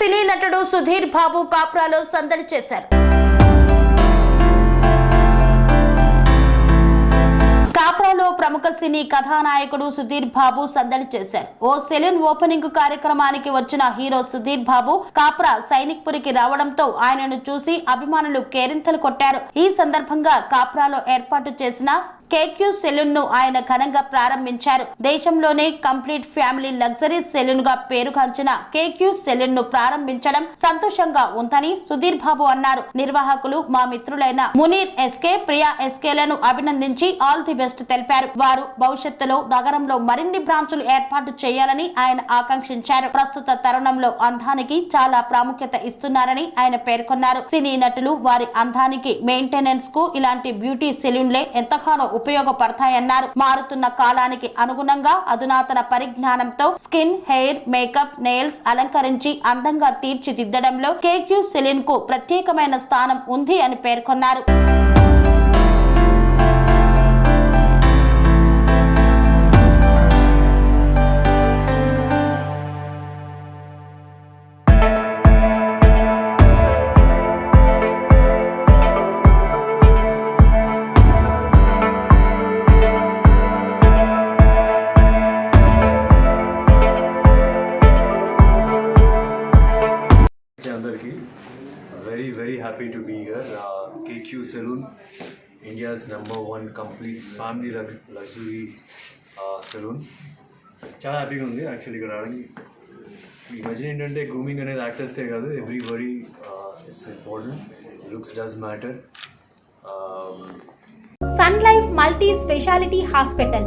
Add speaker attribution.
Speaker 1: సినీ నటుడు సుధీర్ బాబు కాప్రాలో సందడి చేశారు. కాప్రాలో ప్రముఖ సినీ కథానాయకుడు సుధీర్ బాబు సందడి చేశారు. ఓ సెలూన్ ఓపెనింగ్ కార్యక్రమానికి వచ్చిన హీరో సుధీర్ బాబు కాప్రా సైనిక్పురికి రావడంతో ఆయనను చూసి అభిమానులు కేరింతలు కొట్టారు. ఈ సందర్భంగా కాప్రాలో ఏర్పాటు చేసిన కేక్యూ సెలూన్ను ఆయన ఘనంగా ప్రారంభించారు. దేశంలోనే కంప్లీట్ ఫ్యామిలీ లగ్జరీ సెలూన్గా పేరుగాంచిన కేక్యూ సెలూన్ను ప్రారంభించడం సంతోషంగా ఉందని సుధీర్ బాబు అన్నారు. నిర్వాహకులు మా మిత్రులైన మునీర్ ఎస్కే ప్రియా ఎస్కేలను అభినందించి ఆల్ ది బెస్ట్ తెలిపారు. వారు భవిష్యత్తులో నగరంలో మరిన్ని బ్రాంచులు ఏర్పాటు చేయాలని ఆయన ఆకాంక్షించారు. ప్రస్తుత తరుణంలో అందానికి చాలా ప్రాముఖ్యత ఇస్తున్నారని ఆయన పేర్కొన్నారు. సినీ నటులు వారి అందానికి మెయింటెనెన్స్కు ఇలాంటి బ్యూటీ సెలూన్లే ఎంతగానో ఉపయోగపడతాయన్నారు. మారుతున్న కాలానికి అనుగుణంగా అధునాతన పరిజ్ఞానంతో స్కిన్ హెయిర్ మేకప్ నెయిల్స్ అలంకరించి అందంగా తీర్చిదిద్దడంలో కేక్యూ సెలిన్కు ప్రత్యేకమైన స్థానం ఉంది అని పేర్కొన్నారు.
Speaker 2: అందరికీ. Very very happy to be here KQ salon India's number one complete family luxury salon చాలా హ్యాపీగా ఉంది యాక్చువల్లీ ఇక్కడ రావడానికి. ఈ మధ్య ఏంటంటే గ్రూమింగ్ అనేది యాక్టర్స్కే కాదు every worry it's important looks does matter
Speaker 3: Sun life multi speciality hospital